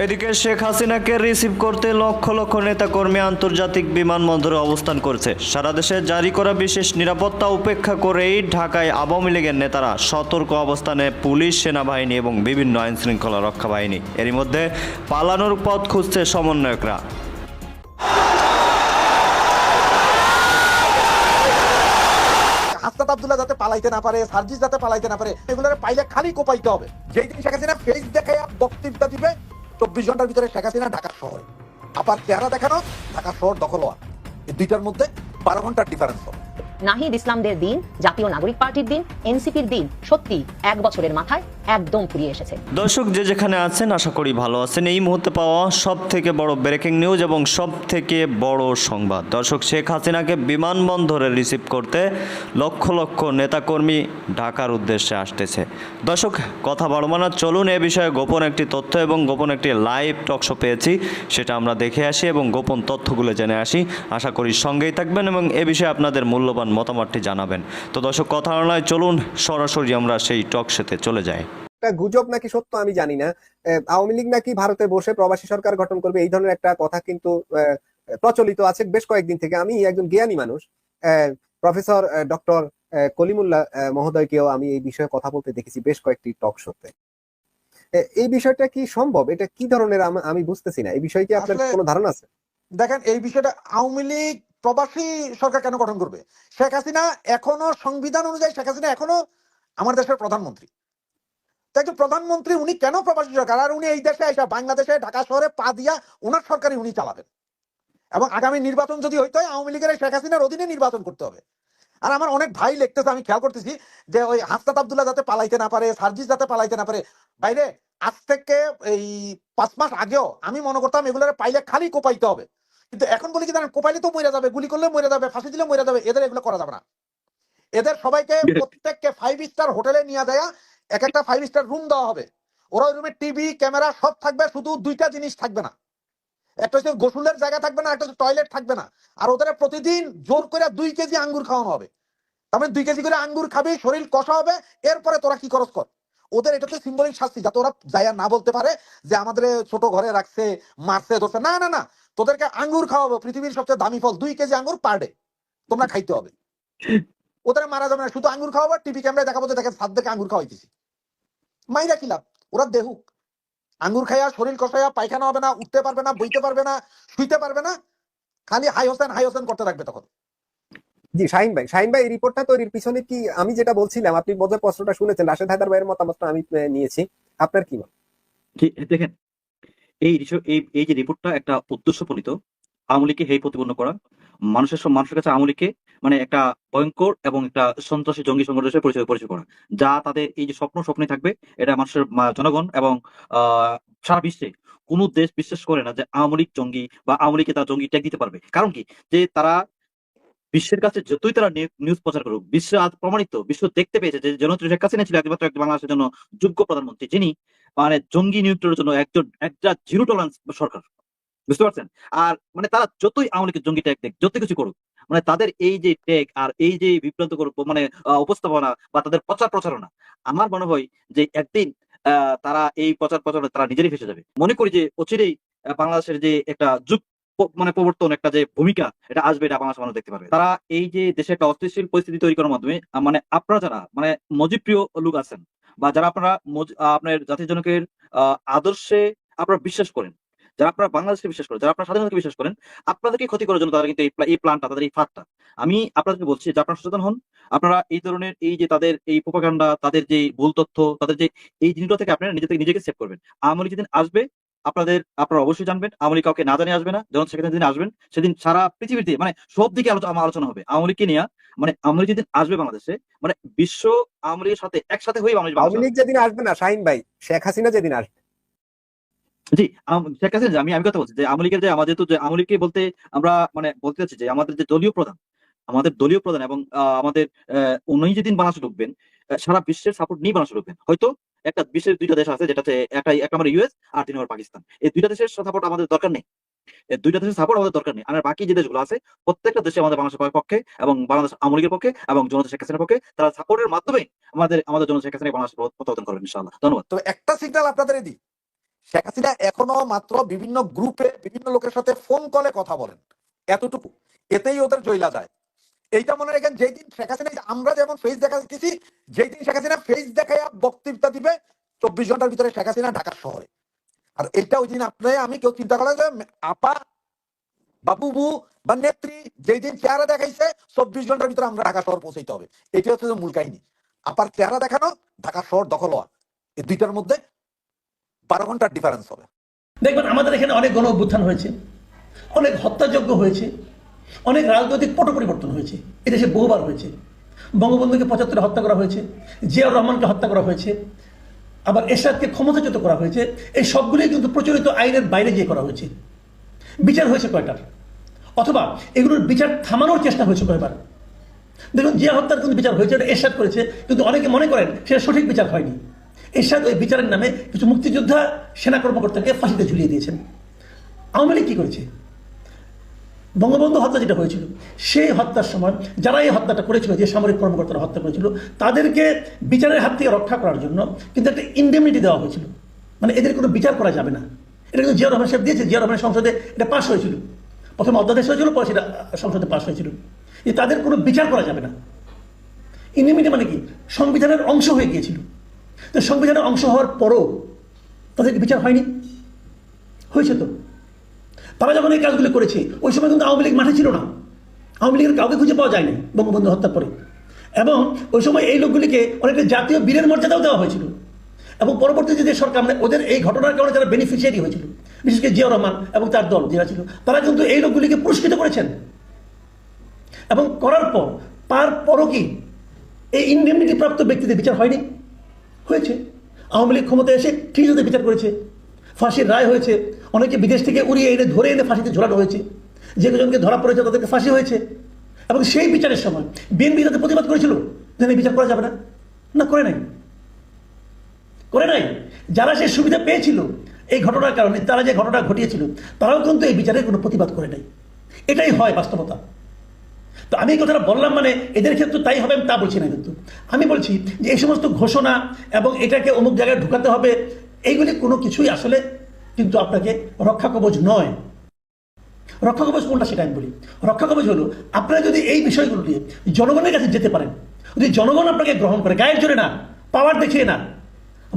এদিকে শেখ হাসিনাকে রিসিভ করতে লক্ষ লক্ষ নেতাকর্মী আন্তর্জাতিক বিমানবন্দরে অবস্থান করছে। সারা দেশে জারি করা বিশেষ নিরাপত্তা উপেক্ষা করেই ঢাকায় আওয়ামী লীগের নেতারা সতর্ক অবস্থানে পুলিশ, সেনাবাহিনী এবং বিভিন্ন আইন শৃঙ্খলা রক্ষা বাহিনী এরই মধ্যে পালানোর পথ খুঁজছে সমন্বয়করা। হাসনাত আব্দুল্লাহ যাতে পালাইতে না পারে, সার্জিস যাতে পালাইতে না পারে, এগুলোর পাইলে খালি কোপাইতে হবে। যেই দিন শেখ হাসিনা ফেস দেখে বক্তৃতা দিবে চব্বিশ ঘণ্টার ভিতরে শেখ হাসিনা ঢাকা শহরে। আবার চেহারা দেখানো ঢাকা শহর দখল হওয়া এই দুইটার মধ্যে বারো ঘণ্টার ডিফারেন্স হবে। নাহিদ ইসলামদের দিন, জাতীয় নাগরিক পার্টির দিন, এনসিপির দিন, সত্যি এক বছরের মাথায় একদম ফুরিয়ে এসেছে। দর্শক, যে যেখানে আছেন, আশা করি ভালো আছেন। এই মুহূর্তে পাওয়া সব থেকে বড় ব্রেকিং নিউজ এবং সব থেকে বড় সংবাদ। দর্শক, শেখ হাসিনাকে বিমানবন্দরে রিসিভ করতে লক্ষ লক্ষ নেতাকর্মী ঢাকার উদ্দেশ্যে আসতেছে। দর্শক, কথা বাড়বো না। চলুন এ বিষয়ে গোপন একটি তথ্য এবং গোপন একটি লাইভ টকশো পেয়েছি, সেটা আমরা দেখে আসি এবং গোপন তথ্যগুলো জেনে আসি। আশা করি সঙ্গেই থাকবেন এবং এ বিষয়ে আপনাদের মূল্যবান মতামতটি জানাবেন। তো দর্শক কথা নয় চলুন সরাসরি আমরা সেই টকশোতে চলে যাই। একটা গুজব নাকি সত্য আমি জানি না। আহ, আওয়ামী লীগ নাকি ভারতে বসে প্রবাসী সরকার গঠন করবে এই ধরনের একটা কথা কিন্তু আহ, প্রচলিত আছে বেশ কয়েকদিন থেকে। আমি একজন জ্ঞানী মানুষ। আহ, প্রফেসর ডক্টর কলিমুল্লাহ আহ, মহোদয়কেও আমি এই বিষয়ে কথা বলতে দেখেছি বেশ কয়েকটি টক শোতে। এই বিষয়টা কি সম্ভব? এটা কি ধরনের আমি বুঝতেছি না। এই বিষয়ে কি আপনার কোনো ধারণা আছে? দেখেন এই বিষয়টা আওয়ামী লীগ প্রবাসী সরকার কেন গঠন করবে? শেখ হাসিনা এখনও সংবিধান অনুযায়ী, শেখ হাসিনা এখনও আমার দেশের প্রধানমন্ত্রী। তো একজন প্রধানমন্ত্রী, উনি কেন প্রবাসী সরকার? আর উনি এই দেশে এসে বাংলাদেশে, ঢাকা শহরে পা দিয়া ওনার সরকারই উনি চালাবেন। এবং আগামী নির্বাচন যদি হইতে হয় আওয়ামী লীগের শেখ হাসিনার অধীনে নির্বাচন করতে হবে। আর আমার অনেক ভাই লিখতেছে, আমি খেয়াল করতেছি যে ওই হাসনাত আবদুল্লাহ যাতে পালাইতে না পারে, সার্জিস যাতে পালাইতে না পারে। বাইরে, আজ থেকে এই পাঁচ মাস আগেও আমি মনে করতাম এগুলোর পাইলে খালি কোপাইতে হবে। কিন্তু এখন বলি কি জানেন কোপাইলে তো মরে যাবে গুলি করলে মরে যাবে ফাঁসি দিলে মরে যাবে এদের এগুলো করা যাবে না। এদের সবাইকে প্রত্যেককে ফাইভ স্টার হোটেলে নিয়ে দেয়া এক একটা ফাইভ স্টার রুম দেওয়া হবে। ওরা ওই রুমে টিভি ক্যামেরা সব থাকবে শুধু দুইটা জিনিস থাকবে না। একটা হচ্ছে গোসলের জায়গা থাকবে না একটা হচ্ছে টয়লেট থাকবে না। আর ওদের প্রতিদিন জোর করে দুই কেজি আঙ্গুর খাওয়ানো হবে। তারপরে দুই কেজি করে আঙ্গুর খাবি শরীর কষা হবে এরপরে তোরা কি খরচ কর? ওদের এটা তো সিম্বলিক শাস্তি যাতে ওরা যাইয়া না বলতে পারে যে আমাদের ছোট ঘরে রাখছে মারছে ধরছে। না না না তোদেরকে আঙ্গুর খাওয়াবো পৃথিবীর সবচেয়ে দামি ফল দুই কেজি আঙ্গুর পার ডে তোমরা খাইতে হবে। ওদের মারা যাবে না শুধু আঙ্গুর খাওয়াবো টিভি ক্যামেরায় দেখাবো যে দেখেন সাত আঙ্গুর খাওয়াইতেছি। মাইরা কি লাভ? ওরা দেহুক আঙ্গুর খাইয়া শরীর কষাইয়া পায়খানা হবে না উঠতে পারবে না বইতে পারবে না শুইতে পারবে না খালি হাই হোসেন হাই হোসেন করতে থাকবে তখন। জি শাহিন ভাই শাহিন ভাই এই রিপোর্টটা তৈরির পিছনে কি আমি যেটা বলছিলাম আপনি বোধহয় প্রশ্নটা শুনেছেন রাশেদ হায়দার ভাইয়ের মতামতটা আমি নিয়েছি। আপনার কি মত? ঠিক- দেখেন এই এই যে রিপোর্টটা একটা উদ্দেশ্য আওয়ামী লীগকে হেই প্রতিপন্ন করা, মানুষের সব মানুষের কাছে আওয়ামী লীগকে মানে একটা ভয়ঙ্কর এবং একটা সন্ত্রাসী জঙ্গি সংগঠন হিসেবে পরিচয় পরিচয় করা, যা তাদের এই যে স্বপ্ন স্বপ্নে থাকবে, এটা মানুষের জনগণ এবং সারা বিশ্বে কোন দেশ বিশ্বাস করে না যে আওয়ামী জঙ্গি বা আওয়ামী লীগকে তারা জঙ্গি ট্যাগ দিতে পারবে। কারণ কি? যে তারা বিশ্বের কাছে যতই তারা নিউজ প্রচার করুক, বিশ্ব আজ প্রমাণিত, বিশ্ব দেখতে পেয়েছে যে জনত্রী শেখ হাসিনা ছিল একমাত্র একটা বাংলাদেশের জন্য যোগ্য প্রধানমন্ত্রী। যিনি মানে জঙ্গি নিউট্রের জন্য একজন, একটা জিরো টলারেন্স সরকার। বুঝতে পারছেন? আর মানে তারা যতই আওয়ামী জঙ্গি ট্যাগ দেখ যত কিছু করুক মানে তাদের এই যে ট্যাগ আর এই যে বিভ্রান্ত করুক মানে উপস্থাপনা বা তাদের প্রচার প্রচারণা, আমার মনে হয় যে একদিন তারা এই প্রচার প্রচারণা তারা নিজেরই ফেসে যাবে। মনে করি যে অচিরেই বাংলাদেশের যে একটা যুগ মানে প্রবর্তন, একটা যে ভূমিকা, এটা আসবে, এটা বাংলাদেশ মানুষ দেখতে পারবে। তারা এই যে দেশে একটা অস্থিতিশীল পরিস্থিতি তৈরি করার মাধ্যমে মানে আপনারা যারা মানে মজিপ্রিয় লোক আছেন, বা যারা আপনারা আপনার জাতির জনকের আদর্শে আপনারা বিশ্বাস করেন, যারা আপনারা বাংলাদেশকে বিশ্বাস করেন, যারা আপনারা স্বাধীনতাকে বিশ্বাস করেন, আপনাদেরকে ক্ষতি করার জন্য তারা কিন্তু এই প্ল্যানটা তাদের এই আমি আপনাদেরকে বলছি, যে আপনারা সচেতন হন, আপনারা এই ধরনের এই যে তাদের এই প্রোপাগান্ডা তাদের যে ভুল তথ্য, তাদের যে এই জিনিসগুলো থেকে আপনারা নিজে থেকে নিজেকে সেভ করবেন। আওয়ামী লীগ যেদিন আসবে আপনাদের আপনারা অবশ্যই জানবেন আওয়ামী লীগ কাউকে না জানিয়ে আসবে না যখন সেখানে যেদিন আসবেন সেদিন সারা পৃথিবীতে মানে সব দিকে আলোচনা হবে। আওয়ামী লীগকে নিয়ে মানে আওয়ামী লীগ যেদিন আসবে বাংলাদেশে মানে বিশ্ব আওয়ামী লীগের সাথে একসাথে হয়ে আওয়ামী লীগ যেদিন আসবে না শাহিন ভাই শেখ হাসিনা যেদিন আসবে। জি আম- শেখ হাসিনা আমি আমি কথা বলছি যে আওয়ামী লীগের যে আমাদের তো যে আওয়ামী লীগকে বলতে আমরা মানে বলতে চাচ্ছি যে আমাদের যে দলীয় প্রধান আমাদের দলীয় প্রধান এবং আমাদের আহ, উনি যেদিন বাংলাদেশে ঢুকবেন সারা বিশ্বের সাপোর্ট নিয়ে বাংলাদেশে ঢুকবেন। হয়তো একটা বিশ্বের দুইটা দেশ আছে যেটা একটা একটা আমার ইউএস আর তিন নম্বর পাকিস্তান। এই দুইটা দেশের সাপোর্ট আমাদের দরকার নেই। দুইটা দেশের সাপোর্ট আমাদের দরকার নেই। আর বাকি যে দেশগুলো আছে, প্রত্যেকটা দেশে আমাদের বাংলাদেশের পক্ষে এবং বাংলাদেশ আওয়ামী লীগের পক্ষে এবং জনতা শেখ হাসিনার পক্ষে তারা সাপোর্টের মাধ্যমে আমাদের আমাদের জনতা শেখ হাসিনা বাংলাদেশ প্রত্যাবর্তন করবেন ইনশাআল্লাহ। ধন্যবাদ। তো একটা সিগন্যাল আপনাদের দিই। শেখ হাসিনা এখনও মাত্র বিভিন্ন গ্রুপে বিভিন্ন লোকের সাথে ফোন কলে কথা বলেন। এতটুকু। এতেই ওদের জয়লা যায় এইটা মনে রাখেন, যেই দিন শেখ হাসিনা আমরা যেমন ফেস দেখাচ্ছি, যেই দিন শেখ হাসিনা ফেস দেখায় বক্তৃতা দিবে, চব্বিশ ঘণ্টার ভিতরে শেখ হাসিনা ঢাকা শহরে। আর এটা ওই দিন আপনি আমি কেউ চিন্তা করেন যে আপা বাবুবু বা নেত্রী, যেই দিন চেহারা দেখাইছে, চব্বিশ ঘণ্টার ভিতরে আমরা ঢাকা শহর পৌঁছাইতে হবে। এটি হচ্ছে মূল কাহিনী। আপার চেহারা দেখানো, ঢাকা শহর দখল হওয়া। এই দুইটার মধ্যে বারো ঘণ্টার ডিফারেন্স হবে। দেখবেন আমাদের এখানে অনেক গণ অভ্যুত্থান হয়েছে, অনেক হত্যাযজ্ঞ হয়েছে। অনেক রাজনৈতিক পট পরিবর্তন হয়েছে। এদেশে বহুবার হয়েছে। বঙ্গবন্ধুকে পঁচাত্তরে হত্যা করা হয়েছে, জিয়াউর রহমানকে হত্যা করা হয়েছে, আবার এরশাদকে ক্ষমতাচ্যুত করা হয়েছে। এই সবগুলোই কিন্তু প্রচলিত আইনের বাইরে গিয়ে করা হয়েছে। বিচার হয়েছে কয়টার? অথবা এগুলোর বিচার থামানোর চেষ্টা হয়েছে কয়বার? দেখুন, জিয়া হত্যার কিন্তু বিচার হয়েছে, এটা এরশাদ করেছে, কিন্তু অনেকে মনে করেন সেটা সঠিক বিচার হয়নি। এরশাদ ওই বিচারের নামে কিছু মুক্তিযোদ্ধা, সেনা কর্মকর্তাকে ফাঁসিতে ঝুলিয়ে দিয়েছেন। আওয়ামী লীগ কি করেছে? বঙ্গবন্ধু হত্যা যেটা হয়েছিল, সেই হত্যার সময় যারা এই হত্যাটা করেছিল, যে সামরিক কর্মকর্তারা হত্যা করেছিল, তাদেরকে বিচারের হাত থেকে রক্ষা করার জন্য কিন্তু একটা ইন্ডেমনিটি দেওয়া হয়েছিল। মানে এদের কোনো বিচার করা যাবে না। এটা কিন্তু জিয়া রহমান সাহেব দিয়েছে জিয়া রহমানের সংসদে এটা পাশ হয়েছিল। প্রথমে অধ্যাদেশ হয়েছিল, পরে সেটা সংসদে পাশ হয়েছিল। যে তাদের কোনো বিচার করা যাবে না। ইন্ডেমনিটি মানে কি? সংবিধানের অংশ হয়ে গিয়েছিল। তো সংবিধানের অংশ হওয়ার পরও তাদেরকে বিচার হয়নি। হয়েছে তো। তারা যখন এই কাজগুলি করেছে, ওই সময় কিন্তু আওয়ামী লীগ মাঠে ছিল না। আওয়ামী লীগের কাউকে খুঁজে পাওয়া যায়নি বঙ্গবন্ধু হত্যার পরে। এবং ওই সময় এই লোকগুলিকে অনেকটা জাতীয় বীরের মর্যাদাও দেওয়া হয়েছিল। এবং পরবর্তীতে যে সরকার মানে ওদের এই ঘটনার কারণে যারা বেনিফিশিয়ারি হয়েছিল, বিশেষ করে জিয়া রহমান এবং তার দল যারা ছিল, তারা কিন্তু এই লোকগুলিকে পুরস্কৃত করেছেন। এবং করার পর, তার পরও কি এই ইন্ডেমনিটি প্রাপ্ত ব্যক্তিদের বিচার হয়নি? হয়েছে। আওয়ামী লীগ ক্ষমতায় এসে ঠিক বিচার করেছে। ফাঁসির রায় হয়েছে। অনেকে বিদেশ থেকে উড়িয়ে এনে ধরে এনে ফাঁসিতে ঝোলানো হয়েছে। যে দুজনকে ধরা পড়েছে তাদেরকে ফাঁসি হয়েছে। এবং সেই বিচারের সময় বিএনপি তাদের প্রতিবাদ করেছিল যে বিচার করা যাবে না। না, করে নাই। করে নাই। যারা সেই সুবিধা পেয়েছিল এই ঘটনার কারণে, তারা যে ঘটনা ঘটিয়েছিল, তারাও কিন্তু এই বিচারের কোনো প্রতিবাদ করে নাই। এটাই হয় বাস্তবতা। তো আমি এই কথাটা বললাম মানে এদের ক্ষেত্রে তাই হবে আমি তা বলছি না কিন্তু। আমি বলছি যে এই সমস্ত ঘোষণা এবং এটাকে অমুক জায়গায় ঢুকাতে হবে, এইগুলি কোনো কিছুই আসলে কিন্তু আপনাকে রক্ষা কবচ নয়। রক্ষা কবচ কোনটা সেটা আমি বলি। রক্ষা কবচ হলো, আপনারা যদি এই বিষয়গুলো নিয়ে জনগণের কাছে যেতে পারেন, যদি জনগণ আপনাকে গ্রহণ করে, গায়ের জোরে না, পাওয়ার দেখিয়ে না,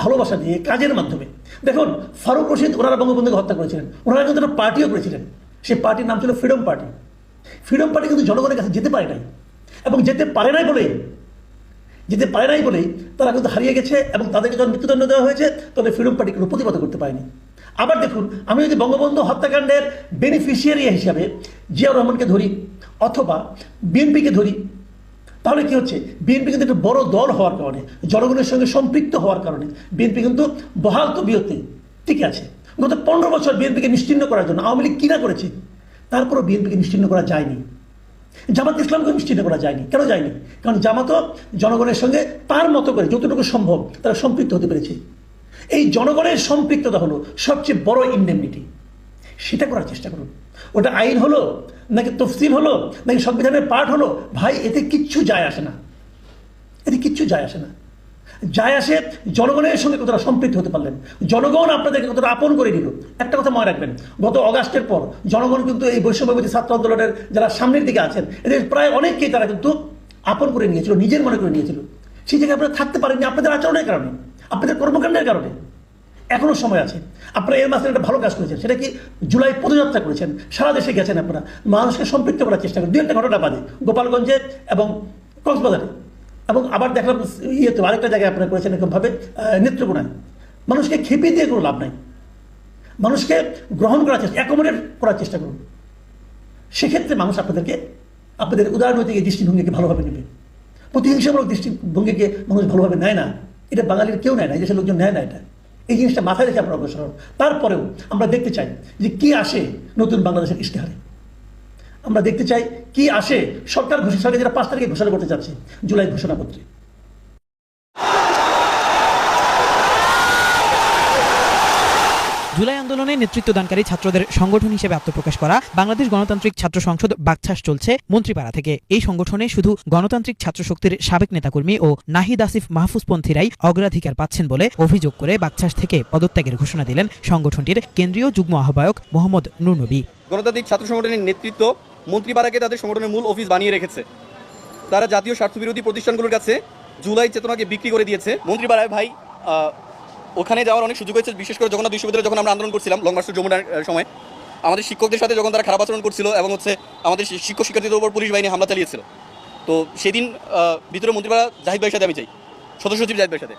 ভালোবাসা দিয়ে কাজের মাধ্যমে। দেখুন, ফারুক রশিদ ওনারা বঙ্গবন্ধুকে হত্যা করেছিলেন, ওনারা কিন্তু পার্টিও করেছিলেন। সেই পার্টির নাম ছিল ফ্রিডম পার্টি। ফ্রিডম পার্টি কিন্তু জনগণের কাছে যেতে পারে নাই। এবং যেতে পারে নাই বলেই, যেতে পারে নাই বলেই তারা কিন্তু হারিয়ে গেছে এবং তাদেরকে যখন মৃত্যুদণ্ড দেওয়া হয়েছে তাহলে ফ্রিডম পার্টি কোনো প্রতিবাদ করতে পারেনি। আবার দেখুন, আমি যদি বঙ্গবন্ধু হত্যাকাণ্ডের বেনিফিশিয়ারি হিসাবে জিয়াউর রহমানকে ধরি অথবা বিএনপিকে ধরি, তাহলে কি হচ্ছে? বিএনপি কিন্তু একটা বড় দল হওয়ার কারণে, জনগণের সঙ্গে সম্পৃক্ত হওয়ার কারণে বিএনপি কিন্তু বহাল তবিয়তে ঠিক আছে। গত পনেরো বছর বিএনপিকে নিশ্চিন্ন করার জন্য আওয়ামী লীগ কিনা করেছে, তারপরও বিএনপিকে নিশ্চিন্ন করা যায়নি। জামাত ইসলামকে নিশ্চিন্ন করা যায়নি। কেন যায়নি? কারণ জামাতও জনগণের সঙ্গে তার মতো করে যতটুকু সম্ভব তারা সম্পৃক্ত হতে পেরেছে। এই জনগণের সম্পৃক্ততা হলো সবচেয়ে বড় ইন্ডেমনিটি সেটা করার চেষ্টা করুন। ওটা আইন হলো, নাকি তফসিল হলো, নাকি সংবিধানের পাঠ হলো, ভাই, এতে কিচ্ছু যায় আসে না। এতে কিচ্ছু যায় আসে না। যায় আসে জনগণের সঙ্গে কতটা সম্পৃক্ত হতে পারলেন। জনগণ আপনাদেরকে কতটা আপন করে নিল। একটা কথা মনে রাখবেন, গত অগাস্টের পর জনগণ কিন্তু এই বৈষম্যবতী ছাত্র আন্দোলনের যারা সামনের দিকে আছেন, এদের প্রায় অনেককেই তারা কিন্তু আপন করে নিয়েছিল, নিজের মনে করে নিয়েছিল। সেই জায়গায় আপনারা থাকতে পারেননি, আপনাদের আচরণের কারণে। আপনাদের কর্মকাণ্ডের কারণে। এখনও সময় আছে। আপনারা এর মাঝখানে একটা ভালো কাজ করেছেন। সেটা কি জুলাই পদযাত্রা করেছেন? সারা দেশে গেছেন আপনারা। মানুষকে সম্পৃক্ত করার চেষ্টা করেন। দু একটা ঘটনা বাদে, গোপালগঞ্জে এবং কক্সবাজারে। এবং আবার দেখলাম ইয়েতে আরেকটা জায়গায় আপনারা করেছেন এরকমভাবে নেত্রকোনায়। মানুষকে খেপিয়ে দিয়ে কোনো লাভ নাই। মানুষকে গ্রহণ করার চেষ্টা অ্যাকোমোডেট করার চেষ্টা করুন। সেক্ষেত্রে মানুষ আপনাদেরকে, আপনাদের উদারনৈতিক এই দৃষ্টিভঙ্গিকে ভালোভাবে নেবে। প্রতিহিংসামূলক দৃষ্টিভঙ্গিকে মানুষ ভালোভাবে নেয় না। এটা বাঙালির কেউ নেয় না দেশের লোকজন নেয় না এটা। এই জিনিসটা মাথায় রেখে আমরা অগ্রসর তারপরেও আমরা দেখতে চাই যে কি আসে নতুন বাংলাদেশের ইশতেহারে। আমরা দেখতে চাই কি আসে সরকার ঘোষণা, সরকার যেটা পাঁচ তারিখে ঘোষণা করতে চাচ্ছে, জুলাই ঘোষণাপত্রে জুলাই আন্দোলন নেতৃত্বদানকারী ছাত্রদের সংগঠন হিসেবে আত্মপ্রকাশ করা বাংলাদেশ গণতান্ত্রিক ছাত্র সংসদ বাকছাস চলছে মন্ত্রীপাড়া থেকে। এই সংগঠনে শুধু গণতান্ত্রিক ছাত্র শক্তির সাবেক নেতাকর্মী ও নাহিদ আসিফ মাহফুজপন্থীরাই অগ্রাধিকার পাচ্ছেন বলে অভিযোগ করে বাকছাস থেকে পদত্যাগের ঘোষণা দিলেন সংগঠনটির কেন্দ্রীয় যুগ্ম আহ্বায়ক মোহাম্মদ নুরনবী। গণতান্ত্রিক ছাত্র সংগঠনের নেতৃত্ব মন্ত্রীপাড়াকে তাদের সংগঠনের মূল অফিস বানিয়ে রেখেছে। তারা জাতীয় স্বার্থবিরোধী প্রতিষ্ঠানগুলোর কাছে জুলাই চেতনাকে বিক্রি করে দিয়েছে। মন্ত্রীপাড়ায় ভাই ওখানে যাওয়ার অনেক সুযোগ হয়েছে, বিশেষ করে জগন্নাথ বিশ্ববিদ্যালয়ে যখন আমরা আন্দোলন করছিলাম, লং মার্চ যমুনার সময়, আমাদের শিক্ষকদের সাথে যখন তারা খারাপ আচরণ করছিল এবং হচ্ছে আমাদের শিক্ষক শিক্ষার্থীদের উপর পুলিশ বাহিনী হামলা চালিয়েছিল। তো সেদিন ভিতরে মন্ত্রীপাড়া জাহিদ ভাইয়ের সাথে আমি চাই সদস্য সচিব জাহিদ ভাইয়ের সাথে।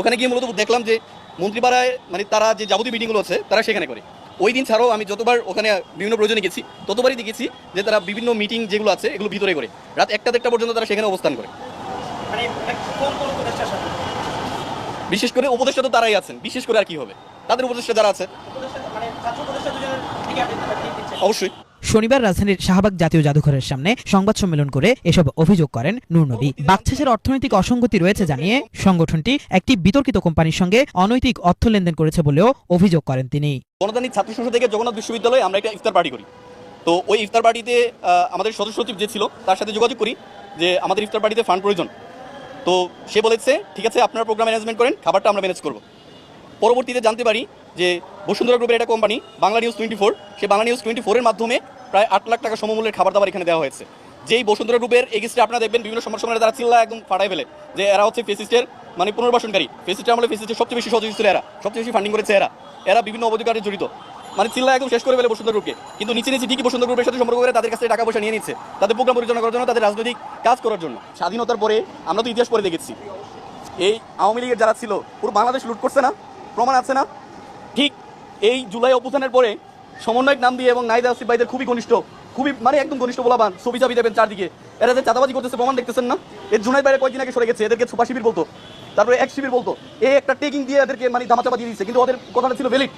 ওখানে গিয়ে মূলত দেখলাম যে মন্ত্রীপাড়ায় মানে তারা যে যাবতীয় মিটিংগুলো আছে তারা সেখানে করে। ওই দিন ছাড়াও আমি যতবার ওখানে বিভিন্ন প্রয়োজনে গেছি, ততবারই দেখেছি যে তারা বিভিন্ন মিটিং যেগুলো আছে, এগুলো ভিতরে করে। রাত একটা দেড়টা পর্যন্ত তারা সেখানে অবস্থান করে। বিশেষ করে উপদেষ্টা তো তারাই আছেন। বিশেষ করে আর কি হবে? তাদের উপদেষ্টা যারা আছে। অবশ্যই। শনিবার রাজধানীর শাহবাগ জাতীয় জাদুঘরের সামনে সংবাদ সম্মেলন করে এসব অভিযোগ করেন নুরনবী বাকছাসের অর্থনৈতিক অসঙ্গতি রয়েছে জানিয়ে সংগঠনটি একটি বিতর্কিত কোম্পানির সঙ্গে অনৈতিক অর্থ লেনদেন করেছে বলেও অভিযোগ করেন তিনি। গণতান্ত্রিক ছাত্র সংসদ থেকে জগন্নাথ বিশ্ববিদ্যালয়ে আমরা একটা ইফতার পার্টি করি। তো ওই ইফতার পার্টিতে আমাদের সদস্য সচিব যে ছিল তার সাথে যোগাযোগ করি যে আমাদের ইফতার পার্টিতে ফান্ড প্রয়োজন। তো সে বলেছে, ঠিক আছে, আপনারা প্রোগ্রাম ম্যানেজমেন্ট করেন, খাবারটা আমরা ম্যানেজ করব। পরবর্তীতে জানতে পারি যে বসুন্ধরা গ্রুপের একটা company Bangla news twenty four সে বাংলা নিউজ টোয়েন্টি ফোরের মাধ্যমে প্রায় আট লাখ টাকা সমমূল্যের খাবার দাবার এখানে দেওয়া হয়েছে। যেই বসুন্ধরা গ্রুপের এগেস্টে আপনারা দেখবেন বিভিন্ন সময় তারা চিল্লা একদম ফাটাই ফেলে যে এরা হচ্ছে ফেসিস্টের মানে পুনর্বাসনকারী। ফেসিস্টের আমলে ফেসিস্টের সবচেয়ে বেশি সহযোগী ছিল এরা, সবচেয়ে বেশি ফান্ডিং করেছে এরা। এরা বিভিন্ন অবধিকারে জড়িত। মানে চিল্লা একদম শেষ করে ফেলে বসুন্ধরা গ্রুপকে কিন্তু নিচে নিচে ঠিকই বসুন্ধরা গ্রুপের সাথে সম্পর্ক করে তাদের কাছে টাকা পয়সা নিয়ে নিচ্ছে। তাদের প্রোগ্রাম পরিচালনা করার জন্য, তাদের রাজনৈতিক কাজ করার জন্য। স্বাধীনতার পরে আমরা তো ইতিহাস পরে দেখেছি। এই আওয়ামী লীগের যারা ছিল পুরো বাংলাদেশ লুট করছে না? প্রমাণ আছে না? ঠিক এই জুলাই অভ্যুত্থানের পরে সমন্বয়ক নাম দিয়ে এবং নাইদা আসিফ ভাইদের খুবই ঘনিষ্ঠ, খুবই মানে একদম ঘনিষ্ঠ বলাবান ছবি চাবি দেবেন চারদিকে। এরা যে চাঁদাবাজি করতেছে, প্রমাণ দেখতেছেন না? এর জুনাই বাইরে কয়েকদিন আগে সরে গেছে, এদেরকে ছোপা শিবির বলতো। তারপরে এক শিবির বলতো। এই একটা টেকিং দিয়ে এদেরকে মানে দামাচাপা দিয়ে দিচ্ছে কিন্তু ওদের কথাটা ছিল ভ্যালিড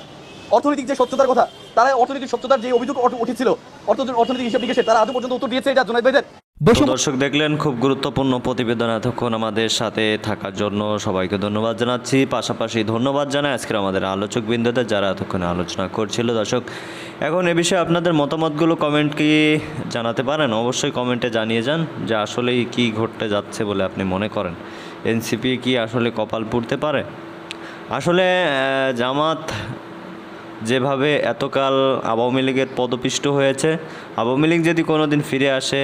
অর্থনৈতিক যে স্বচ্ছতার কথা তারা অর্থনৈতিক স্বচ্ছতার যে অভিযোগ উঠেছিল অর্থনৈতিক হিসাব নিকেশে তারা আজও পর্যন্ত উত্তর দিয়েছে, এটা জুনাইদ ভাইদের। দর্শক দেখলেন, খুব গুরুত্বপূর্ণ প্রতিবেদন এতক্ষণ আমাদের সাথে থাকার জন্য সবাইকে ধন্যবাদ জানাচ্ছি। পাশাপাশি ধন্যবাদ জানাই আজকের আমাদের আলোচক বিন্দুদের যারা এতক্ষণ আলোচনা করছিল। দর্শক, এখন এ বিষয়ে আপনাদের মতামতগুলো কমেন্ট কি জানাতে পারেন? অবশ্যই কমেন্টে জানিয়ে যান যে আসলেই কি ঘটতে যাচ্ছে বলে আপনি মনে করেন। এনসিপি কি আসলে কপাল পুড়তে পারে? আসলে জামাত যেভাবে এতকাল আওয়ামী লীগের পদপিষ্ট হয়েছে, আওয়ামী লীগ যদি কোনো দিন ফিরে আসে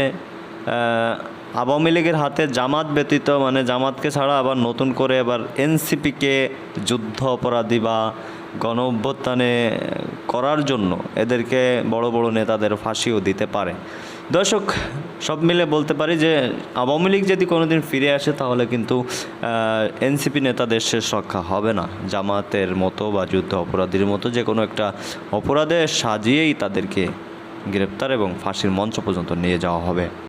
আওয়ামী লীগের হাতে জামাত ব্যতীত মানে জামাতকে ছাড়া আবার নতুন করে আবার এনসিপিকে যুদ্ধ অপরাধী বা গণ অভ্যুত্থানে করার জন্য এদেরকে বড় বড় নেতাদের ফাঁসিও দিতে পারে। দর্শক, সব মিলে বলতে পারি যে আওয়ামী লীগ যদি কোনোদিন ফিরে আসে, তাহলে কিন্তু এনসিপি নেতাদের শেষ রক্ষা হবে না। জামাতের মতো বা যুদ্ধ অপরাধীর মতো যে কোনো একটা অপরাধে সাজিয়েই তাদেরকে গ্রেপ্তার এবং ফাঁসির মঞ্চ পর্যন্ত নিয়ে যাওয়া হবে।